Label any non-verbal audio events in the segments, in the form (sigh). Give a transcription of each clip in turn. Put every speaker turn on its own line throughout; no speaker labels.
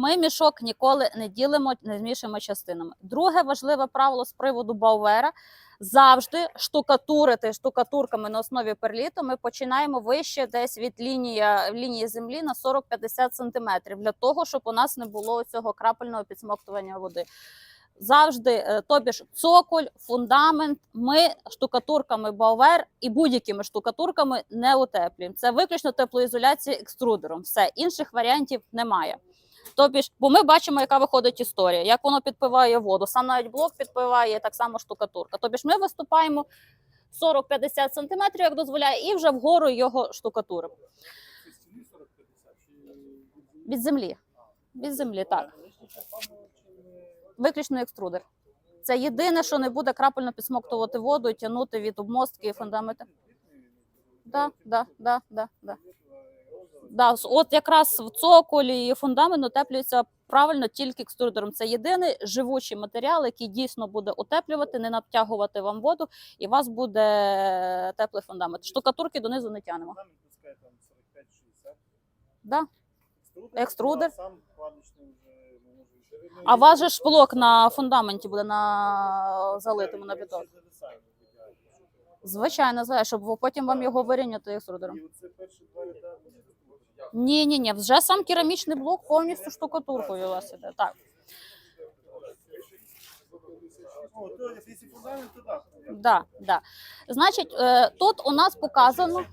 Ми мішок ніколи не ділимо, не змішуємо частинами. Друге важливе правило з приводу баувера завжди штукатурити штукатурками на основі перліту. Ми починаємо вище десь від лінії, лінії землі на 40-50 см, для того, щоб у нас не було цього крапельного підсмоктування води. Завжди, е, тобі ж цоколь, фундамент. Ми штукатурками баувер і будь-якими штукатурками не утеплюємо. Це виключно теплоізоляція екструдером. Все інших варіантів немає. Тобі ж, бо ми бачимо, яка виходить історія, як воно підпиває воду. Сам навіть блок підпиває так само штукатурка. Тобі ж ми виступаємо 40-50 см, як дозволяє, і вже вгору його штукатуримо.
Це стіни 40-50 чи
Від землі. Від землі, так. Виключно екструдер. Це єдине, що не буде крапельно підсмоктувати воду і тягнути від обмостки і фундаменту. Да, да, да, да, да. Да, от якраз в цоколі і фундамент утеплюється правильно тільки екструдером. Це єдиний живучий матеріал, який дійсно буде утеплювати, не натягувати вам воду, і у вас буде теплий фундамент. Штукатурки донизу не тянемо.
Там пускай там 45-60.
Да. Екструдер.
а Сам кладочний вже не може.
А у вас же ж блок на фундаменті буде на залитому на бетон. Звичайно, знаю, щоб потім вам його вирівняти екструдером.
І оце перші два ряда.
Ні, ні, ні, вже сам керамічний блок повністю штукатуркою у вас іде. Так, да, да. Значить, е, тут у нас показано.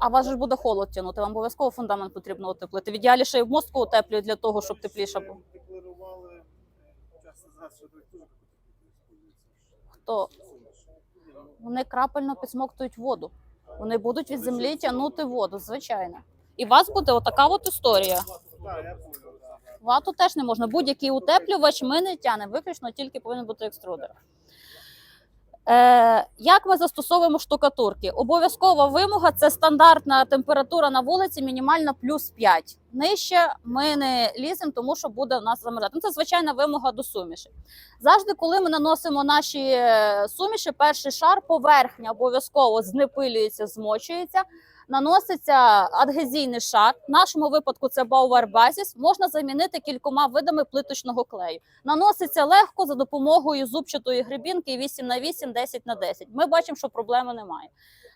А вас же ж буде холод тягнути. Вам обов'язково фундамент потрібно утеплити. В ідеалі ще й в мостку утеплюють для того, щоб тепліше було.
Декларували е, що.
Хто вони крапельно підсмоктують воду. Вони будуть від землі тягнути воду, звичайно. І у вас буде отака от історія. Вату теж не можна. Будь-який утеплювач ми не тянемо, виключно тільки повинен бути екструдер. Е, як ми застосовуємо штукатурки? Обов'язкова вимога це стандартна температура на вулиці, мінімальна плюс 5. Нижче ми не ліземо, тому що буде в нас замерзати. Ну, це звичайна вимога до суміші. Завжди, коли ми наносимо наші е, суміші, перший шар поверхня обов'язково знепилюється, змочується. Наноситься адгезійний шар. В нашому випадку це Basis. Можна замінити кількома видами плиточного клею. Наноситься легко за допомогою зубчатої грибінки 8 на 8, 10 на 10. Ми бачимо, що проблеми немає.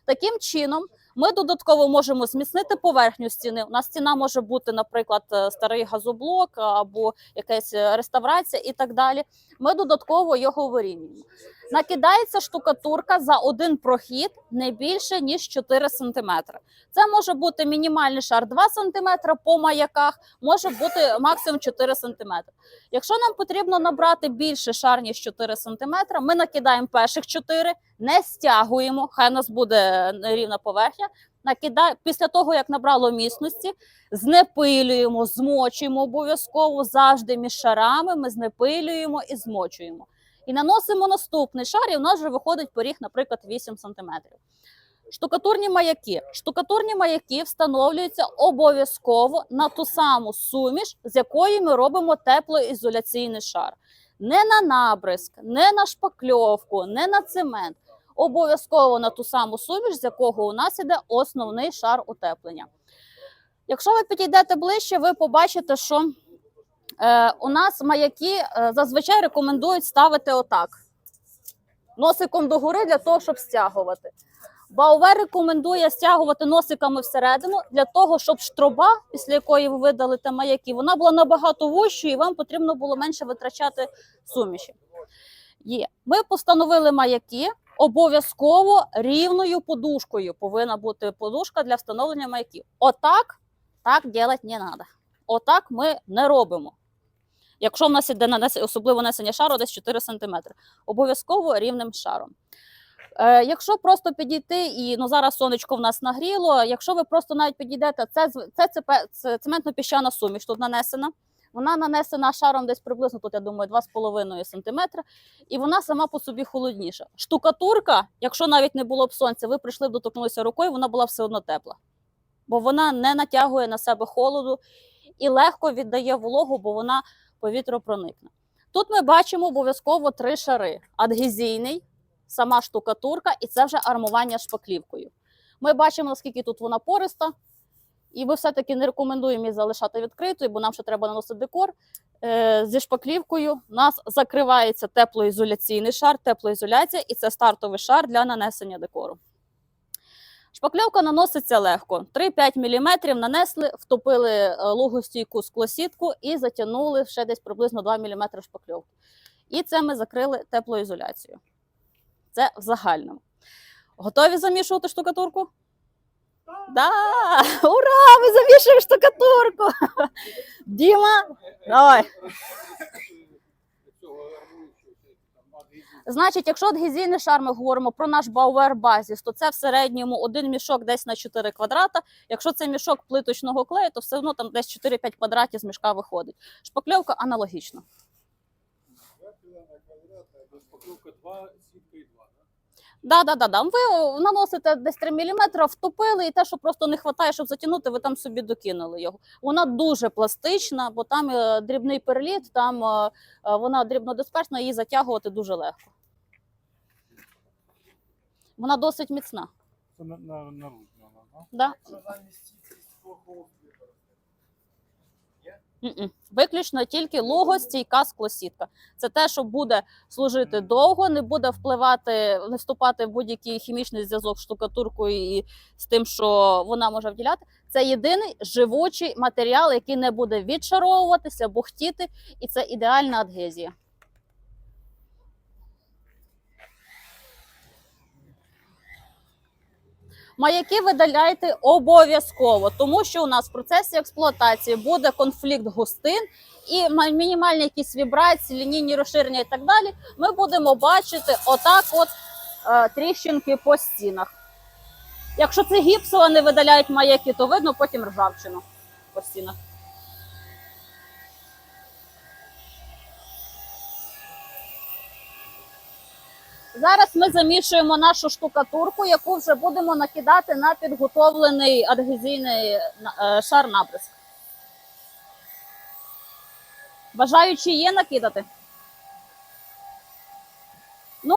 Таким чином, ми додатково можемо зміцнити поверхню стіни. У нас стіна може бути, наприклад, е, старий газоблок або якась е, реставрація і так далі. Ми додатково його вирівнюємо. Накидається штукатурка за один прохід не більше ніж 4 см. Це може бути мінімальний шар 2 см по маяках, може бути максимум 4 см. Якщо нам потрібно набрати більше шар, ніж 4 см, ми накидаємо перших 4, не стягуємо, хай у нас буде рівна поверхня. Накида... Після того, як набрало міцності, знепилюємо, змочуємо обов'язково завжди між шарами. Ми знепилюємо і змочуємо. І наносимо наступний шар, і в нас вже виходить поріг, наприклад, 8 см. Штукатурні маяки. Штукатурні маяки встановлюються обов'язково на ту саму суміш, з якої ми робимо теплоізоляційний шар. Не на набризк, не на шпакльовку, не на цемент. Обов'язково на ту саму суміш, з якого у нас іде основний шар утеплення. Якщо ви підійдете ближче, ви побачите, що е, у нас маяки е, зазвичай рекомендують ставити отак. Носиком догори для того, щоб стягувати. Баувер рекомендує стягувати носиками всередину для того, щоб штроба, після якої ви видалите маяки, вона була набагато вущою і вам потрібно було менше витрачати суміші. Є. Ми постановили маяки. Обов'язково рівною подушкою повинна бути подушка для встановлення маяків. Отак так робити не треба. Отак ми не робимо. Якщо в нас іде нанесення, особливо нанесення шару десь 4 см, обов'язково рівним шаром. Е, якщо просто підійти, і ну зараз сонечко в нас нагріло. Якщо ви просто навіть підійдете, це це, це, це цементно-піщана суміш тут нанесена. Вона нанесена шаром десь приблизно тут, я думаю, 2,5 см, і вона сама по собі холодніша. Штукатурка, якщо навіть не було б сонця, ви прийшли б доторкнулися рукою, вона була все одно тепла, бо вона не натягує на себе холоду і легко віддає вологу, бо вона повітропроникне. Тут ми бачимо обов'язково три шари: адгезійний, сама штукатурка, і це вже армування шпаклівкою. Ми бачимо, наскільки тут вона пориста, і ми все-таки не рекомендуємо її залишати відкритою, бо нам ще треба наносити декор. Е, зі шпаклівкою у нас закривається теплоізоляційний шар, теплоізоляція, і це стартовий шар для нанесення декору. Шпакльовка наноситься легко. 3-5 мм нанесли, втопили е, лугостійку склосітку і затягнули ще десь приблизно 2 мм шпакльовки. І це ми закрили теплоізоляцією. Це в загальному. Готові замішувати штукатурку? Да! Ура! Ми замішуємо штукатурку! (laughs) Діма, давай. (laughs) Значить, якщо адгезійний шар ми говоримо про наш Бауер базіс, то це в середньому один мішок десь на 4 квадрата. Якщо це мішок плиточного клею, то все одно там десь 4-5 квадратів з мішка виходить. Шпакльовка аналогічно.
Покровка 2, сітка і 2, да?
Да, да, да. Ви наносите десь 3 мм, втопили, і те, що просто не вистачає, щоб затягнути, ви там собі докинули його. Вона дуже пластична, бо там е, дрібний перліт, там е, е, вона дрібнодисперсна, її затягувати дуже легко. Вона досить міцна.
Це на, на, на руку, да?
Да? Мгм. Виключно тільки логостійка склосітка. Це те, що буде служити довго, не буде впливати, не вступати в будь-який хімічний зв'язок з штукатуркою і з тим, що вона може вділяти. Це єдиний живучий матеріал, який не буде відшаровуватися, бухтіти, і це ідеальна адгезія. Маяки видаляйте обов'язково, тому що у нас в процесі експлуатації буде конфлікт густин і мінімальні якісь вібрації, лінійні розширення і так далі. Ми будемо бачити отак, от е, тріщинки по стінах. Якщо це гіпсово не видаляють маяки, то видно потім ржавчину по стінах. Зараз ми замішуємо нашу штукатурку, яку вже будемо накидати на підготовлений адгезійний е, шар набризк. Бажаючі є накидати? Ну,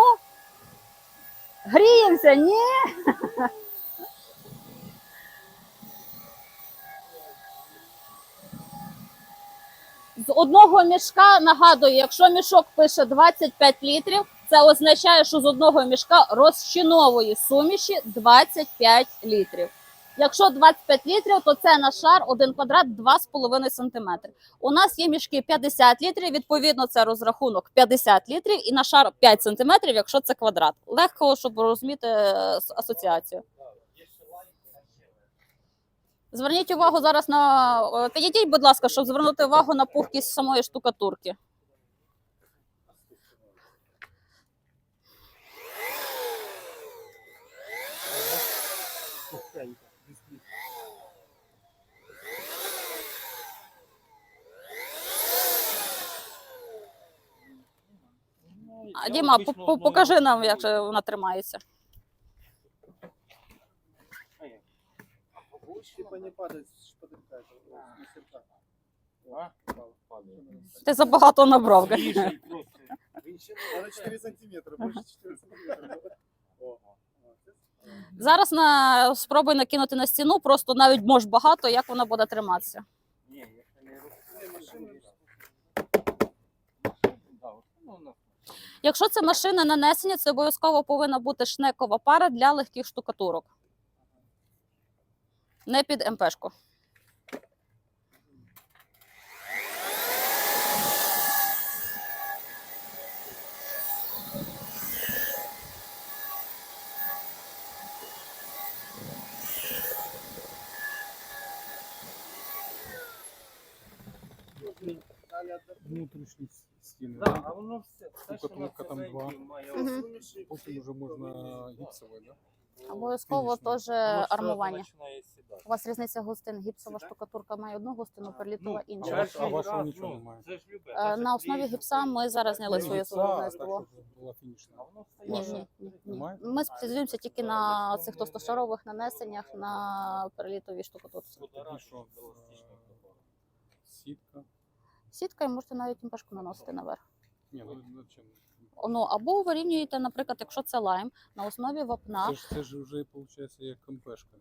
гріємося, ні. З одного мішка нагадую, якщо мішок пише 25 літрів, це означає, що з одного мішка розчинової суміші 25 літрів. Якщо 25 літрів, то це на шар 1 квадрат 2,5 см. У нас є мішки 50 літрів, відповідно, це розрахунок 50 літрів і на шар 5 см, якщо це квадрат. Легко, щоб розуміти е, асоціацію. Зверніть увагу зараз на е, підійдіть, будь ласка, щоб звернути увагу на пухкість самої штукатурки. А, Діма, по- по- покажи нам, як же вона тримається.
Типа не падать с.
Ти забагато набрав.
Свіжий просто.
Надо 4 сантиметра, больше 4 сантиметра. О, молодец.
Зараз на спробуй накинути на стіну, просто навіть може багато, як вона буде триматися.
Ні, якщо не
Не, машина.
Да, от, ну, на-
Якщо це машина нанесення, це обов'язково повинна бути шнекова пара для легких штукатурок. Не під МПшку.
Дали отдохнуть.
внутрішні стіни.
Да, а воно все. все, що
там два.
має
Мгм.
Суміші,
Потім вже можна гіпсове, да?
Обов'язково теж
воно все
армування.
починає сідати.
У вас різниця густин. Гіпсова штукатурка має одну густину, перлітова
Ну,
іншу.
а ваш-
перший
вашого
раз,
нічого
ну,
немає?
Це ж любе.
Е, На основі гіпса ми зараз зняли
Ну,
своє
гіпса, так,
виробництво.
щоб була фінішна.
Ні, ні, ні, ні.
Немає?
Ми спеціалізуємося тільки на цих тостошарових нанесеннях на перелітовій штукатурці.
Що,
еластичного такого.
Сітка.
Сіткою можете навіть імпешку наносити наверх.
Ні, ну зачем?
Ну або вирівнюєте, наприклад, якщо це лайм на основі вапна.
Це ж це ж вже виходить як МПшка.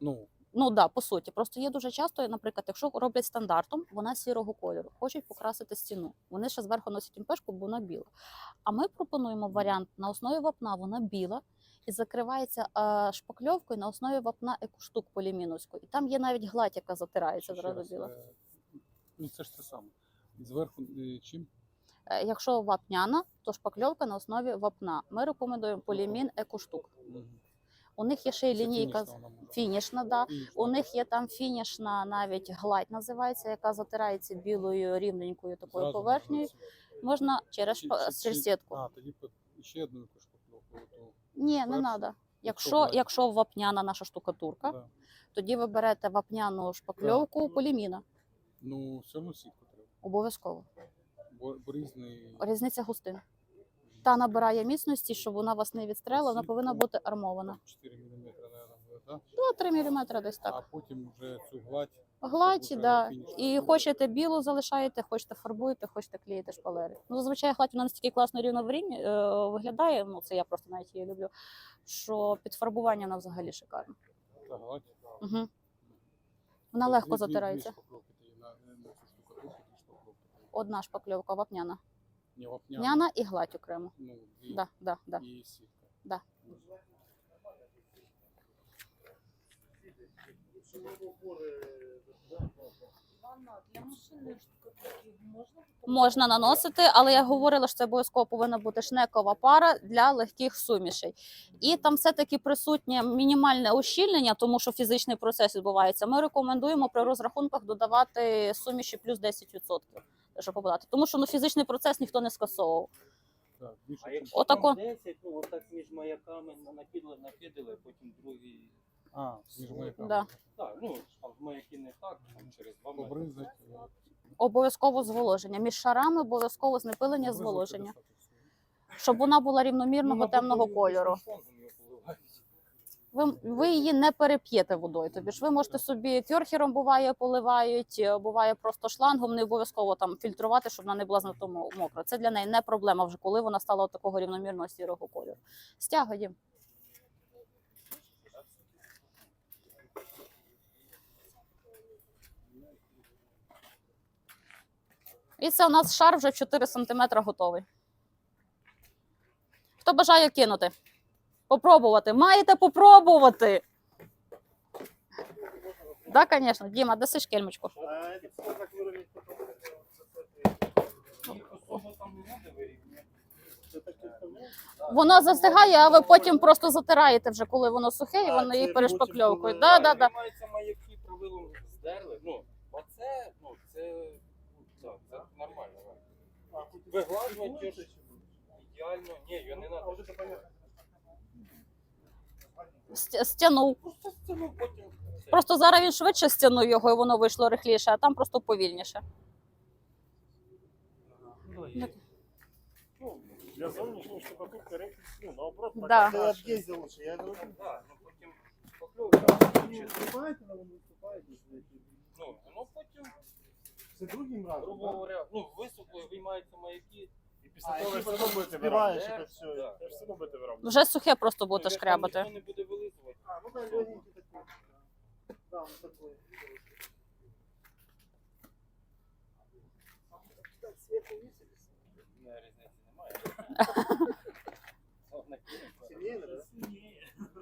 Ну,
Ну да, по суті. Просто є дуже часто, наприклад, якщо роблять стандартом, вона сірого кольору, хочуть покрасити стіну. Вони ще зверху носять імпешку, бо вона біла. А ми пропонуємо варіант на основі вапна, вона біла. І закривається е, шпакльовкою на основі вапна екуштук поліміновської. І там є навіть гладь, яка затирається зразу біла.
е, Ну це ж те саме. І зверху е, чим?
Е, Якщо вапняна, то шпакльовка на основі вапна. Ми рекомендуємо полімін екуштук.
Мгм.
У них є ще й лінійка
фінішна
фінішна, да.
Фінішна.
У них є там фінішна навіть гладь називається, яка затирається білою рівненькою такою
Зразу
поверхнею.
можна
через
Чи-
через
чи-
сітку.
А, тоді ще одну якусь шпакльовку.
Ні, не треба. Якщо, якщо вапняна наша штукатурка,
Да.
тоді ви берете вапняну шпакльовку поліміна.
Ну, все одно сітку.
Обов'язково.
Бо, бо різний.
Різниця густин. Та набирає міцності, щоб вона вас не відстрелила, вона повинна бути армована.
4 мм, наверное, буде, да?
2-3 мм десь так.
А потім вже цю гладь.
Гладь,
вже
да. І хочете білу залишаєте, хочете фарбуєте, хочете клеїте шпалери. Ну, зазвичай гладь вона настільки класно рівно врівні- е, виглядає, ну це я просто навіть її люблю, що під фарбування вона взагалі шикарна.
Та гладь.
Угу. Вона легко
дві- дві-
затирається.
Дві шпакльовки тоді на, на цю штукатурку, дві шпакльовки.
Одна шпакльовка вапняна.
Не вапняна.
Вапняна і гладь окремо.
Ну, дві.
Да, да, да.
І сітка.
Да. Можна наносити, але я говорила, що це обов'язково повинна бути шнекова пара для легких сумішей. І там все-таки присутнє мінімальне ущільнення, тому що фізичний процес відбувається. Ми рекомендуємо при розрахунках додавати суміші плюс 10%, щоб подати. Тому що ну, фізичний процес ніхто не скасовував.
Так, більше,
А якщо
Отако.
там 10, ну отак між маяками на- накидали, накидали, а потім другий.
А, між маяками.
Да.
Так, ну там маяки не так, там через два метри.
Обов'язково зволоження. Між шарами обов'язково знепилення зволоження, щоб вона була рівномірного
Ну,
темного кольору. Ви, ви її не переп'єте водою. Тобі ж ви можете собі кьорхером буває поливають, е, буває просто шлангом. Не обов'язково там фільтрувати, щоб вона не була занадто мо- мокра. Це для неї не проблема вже, коли вона стала такого рівномірного сірого кольору. Стягуємо. І це у нас шар вже 4 см готовий. Хто бажає кинути? Попробувати. Маєте попробувати. Так, да, звісно. Діма, даси шкельмочку.
А?
Воно застигає, а ви потім просто затираєте вже, коли воно сухе, і воно її перешпакльовкою. Да, да, да.
Маяки, правилом здерли. Ну, ну, це, ну, це нормально.
А, тут
Вигладжувати
це
ж ідеально. Ні, його не
А,
треба.
Вже це понятно.
Ст- Стягнув.
Просто стіну потім.
Просто зараз він швидше стягнув його, і воно вийшло рихліше, а там просто повільніше.
Ну.
Ну, для зовнішньої штукатурки рейки, ну, наоборот,
Да.
так. Я об'їздив лучше, я говорю,
Да, ну потім покльовка.
не виступаєте, але ви виступаєте.
Ну, воно потім,
Це другим разом,
грубо
так?
говоря, ну, висохло, виймаються маяки.
І
А,
того, ви
якщо
все
потім
одно будете виробляти,
да,
все,
да.
все одно будете виробляти.
Вже сухе просто
Ну,
будете шкрябати.
Ніхто не буде вилизувати.
А, ну так, легенький такий. Да, он такой.
Не, різниці (laughs) немає.
Да?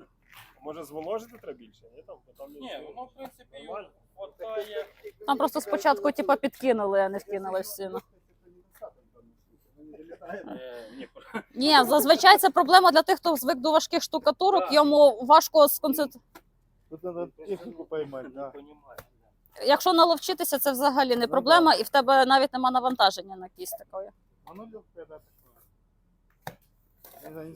Може зволожити треба більше, ні? Там, бо там є-
Ні, воно, в принципі,
Нормально.
хватає.
Там просто спочатку типа підкинули, а не вкинули в стіну.
Е, ні,
зазвичай це проблема для тих, хто звик до важких штукатурок, йому важко сконцентрувати.
Тут треба техніку поймати, да.
Якщо наловчитися, це взагалі не
Ну,
проблема, і в тебе навіть нема навантаження на кість такої.
Оно легкое, да, такое. Я не знаю, не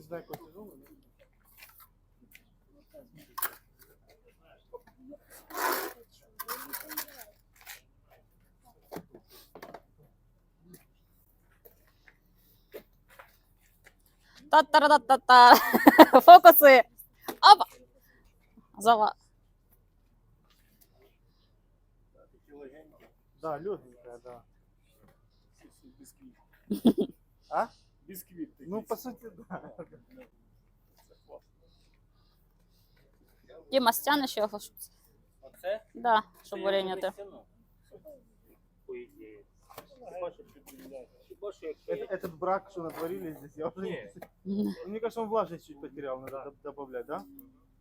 знаю, какой тяжелый. но-
Та-та-та-та-та. (laughs) Фокуси. Опа. Зава.
Да, легенькая, да. (laughs) А?
Бісквіт. такий.
Ну, по суті, да.
Діма, його, щоб,
Оце?
да, щоб вирівняти.
По ідеї. Хіба що якщо
Э-
я...
Этот брак, что натворили здесь, я уже не... Ну, Мне кажется, он влажность чуть потерял, надо доб- добавлять, да?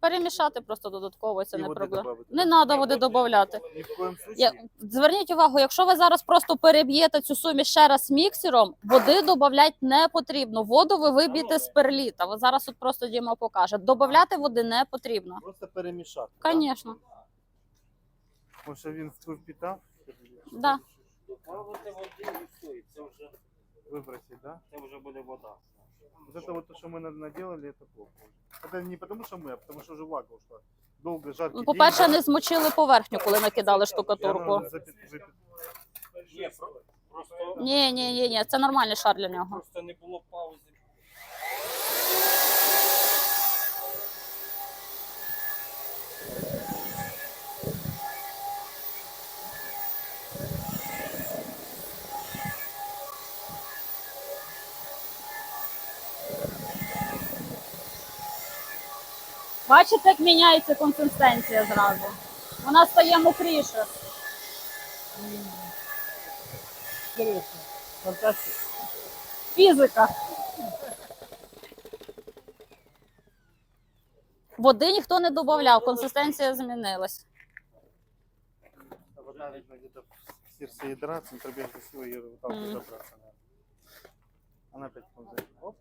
Перемішати просто додатково, це
І
не
води
проблема.
добавити,
Не треба води додати.
Ни в коем случае.
Я, зверніть увагу, якщо ви зараз просто переб'єте цю суміш ще раз міксером, води додати не потрібно. Воду ви виб'єте з перліта. Ви зараз тут просто Діма покаже. Додати води не потрібно.
Просто перемішати. да?
Звісно,
що він вплив питав.
да.
Добавити води і все, і це вже,
Выбросить, да?
це вже буде вода.
Вот это вот то, что мы на- наделали, это плохо. Это не потому, что мы, а потому что уже влага ушла. Долго жаркий
Ну, по-перше,
день,
не змочили поверхню, коли накидали
и она
штукатурку.
запи- запи-
Ні, про- просто,
Ні, ні, ні, ні, це нормальний шар для нього.
просто не було
Бачите, як міняється консистенція зразу. Вона стає мокріше.
Фантастика.
Фізика. Води ніхто не додавав, консистенція змінилась.
А вода, видно, где-то в сердце ядра, центробежной силы ее вот
Мгм.
забраться надо. Она опять ползает. Оп.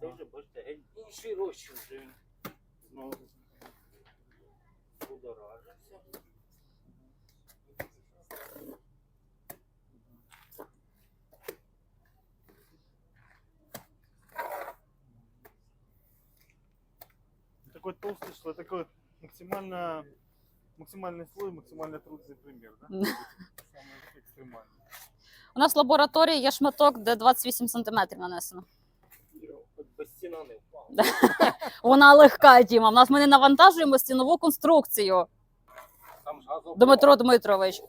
Це вже, бачите, геть інший розчин вже він знову будоражився.
Такой толстый, что такой максимально максимальный слой, максимально трудный пример, да?
Мгм.
Самый экстремальный.
У нас в лабораторії є шматок, де 28 см нанесено.
Хоч без стіна не впав.
Да. (laughs) Вона легка, Діма. У нас ми не навантажуємо стінову конструкцію.
Там ж газоблок.
Дмитро Дмитрович.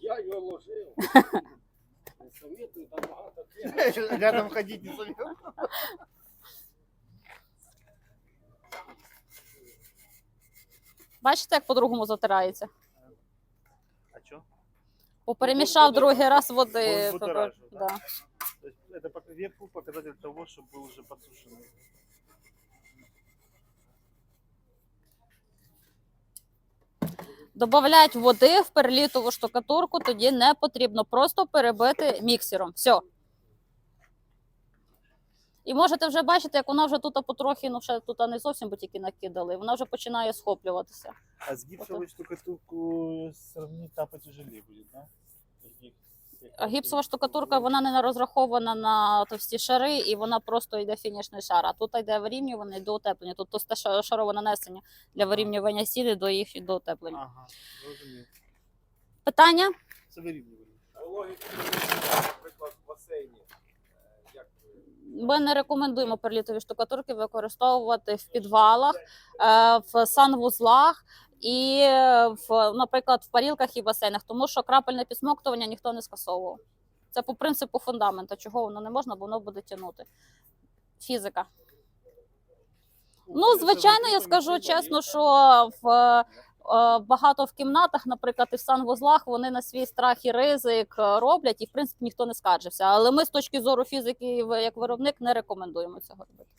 Я його ложив. (laughs) Не советую, там багато тем. (laughs)
Рядом ходить не советую.
Бачите, як по-другому затирається?
А что?
Поперемішав другий раз води.
Бу- будоражив,
Да.
То есть это пок- вверху показатель того, что был уже подсушенный.
Добавлять води в перлітову штукатурку тоді не потрібно. Просто перебити міксером. Все. І можете вже бачити, як вона вже тут потрохи, ну ще тут не зовсім бо тільки накидали. Вона вже починає схоплюватися.
А гипсовой штукатурку сравнить та потяжелі буде, да?
А гіпсова штукатурка вона не розрахована на товсті шари, і вона просто йде фінішний шар. А тут йде вирівнювання до утеплення. Тут товсте ша- шарове нанесення для вирівнювання стіни до їх до утеплення.
Ага, розумію.
Питання?
Це вирівнювання.
Логіка, наприклад, в басейні. е,
Ми не рекомендуємо перлітові штукатурки використовувати в підвалах, е, в санвузлах і, в, наприклад, в парілках і басейнах, тому що крапельне підсмоктування ніхто не скасовував. Це по принципу фундамента, чого воно не можна, бо воно буде тягнути. Фізика. Ну, звичайно, я скажу чесно, що в е, багато в кімнатах, наприклад, і в санвузлах, вони на свій страх і ризик роблять, і в принципі ніхто не скаржився. Але ми з точки зору фізики, як виробник, не рекомендуємо цього робити.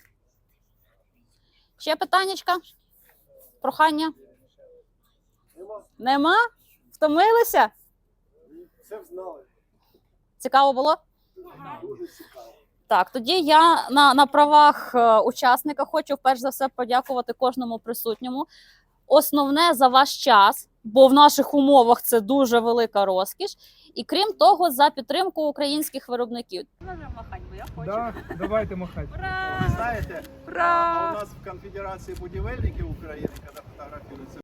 Ще питаннячка? Прохання? Нема? Втомилися?
Все знали.
Цікаво було?
Дуже цікаво.
Так, тоді я на, на правах е, учасника хочу перш за все подякувати кожному присутньому. Основне за ваш час, бо в наших умовах це дуже велика розкіш. І крім того, за підтримку українських виробників. Можемо махати, бо я хочу.
Да, давайте махати.
Ура!
Ви знаєте,
Ура!
у нас в Конфедерації будівельників України, коли фотографуються